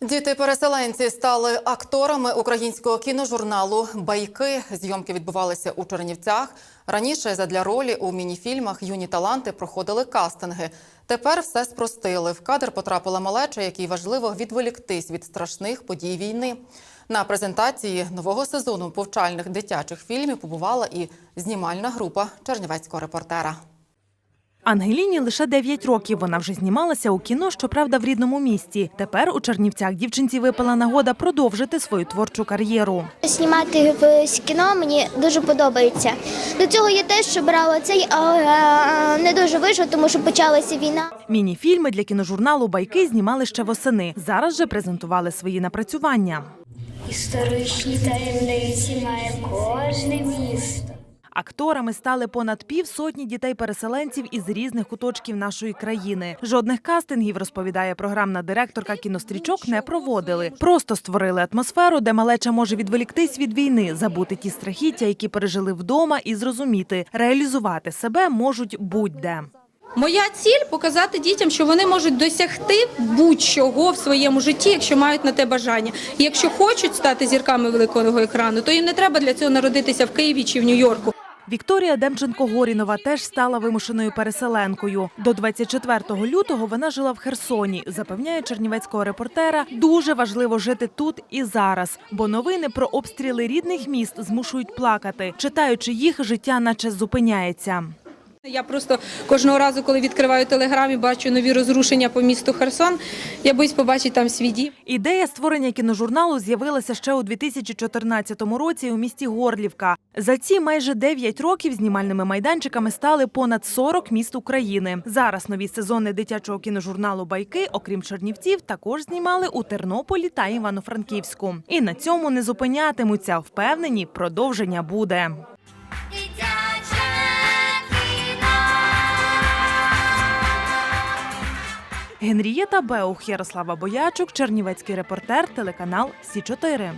Діти-переселенці стали акторами українського кіножурналу Байки. Зйомки відбувалися у Чернівцях. Раніше задля ролі у мініфільмах юні таланти проходили кастинги. Тепер все спростили. В кадр потрапила малеча, якій важливо відволіктись від страшних подій війни. На презентації нового сезону повчальних дитячих фільмів побувала і знімальна група чернівецького репортера. Ангеліні лише 9 років. Вона вже знімалася у кіно, щоправда, в рідному місті. Тепер у Чернівцях дівчинці випала нагода продовжити свою творчу кар'єру. Знімати в кіно мені дуже подобається. До цього я теж брала цей, але не дуже вийшло, тому що почалася війна. Міні-фільми для кіножурналу Байки знімали ще восени. Зараз же презентували свої напрацювання. Історичні таємниці має кожне місто. Акторами стали понад півсотні дітей-переселенців із різних куточків нашої країни. Жодних кастингів, розповідає програмна директорка кінострічок, не проводили. Просто створили атмосферу, де малеча може відволіктись від війни, забути ті страхіття, які пережили вдома, і зрозуміти, реалізувати себе можуть будь-де. Моя ціль показати дітям, що вони можуть досягти будь-чого в своєму житті, якщо мають на те бажання. І якщо хочуть стати зірками великого екрану, то їм не треба для цього народитися в Києві чи в Нью-Йорку. Вікторія Демченко-Горінова теж стала вимушеною переселенкою. До 24 лютого вона жила в Херсоні. Запевняє чернівецького репортера, дуже важливо жити тут і зараз, бо новини про обстріли рідних міст змушують плакати. Читаючи їх, життя наче зупиняється. Я просто кожного разу, коли відкриваю телеграм і бачу нові розрушення по місту Херсон, я боюсь побачити там свій дім. Ідея створення кіножурналу з'явилася ще у 2014 році у місті Горлівка. За ці майже 9 років знімальними майданчиками стали понад 40 міст України. Зараз нові сезони дитячого кіножурналу Байки, окрім Чернівців, також знімали у Тернополі та Івано-Франківську. І на цьому не зупинятимуться. Впевнені, продовження буде. Генрієта Беух, Ярослава Боячук, Чернівецький репортер, телеканал Сі 4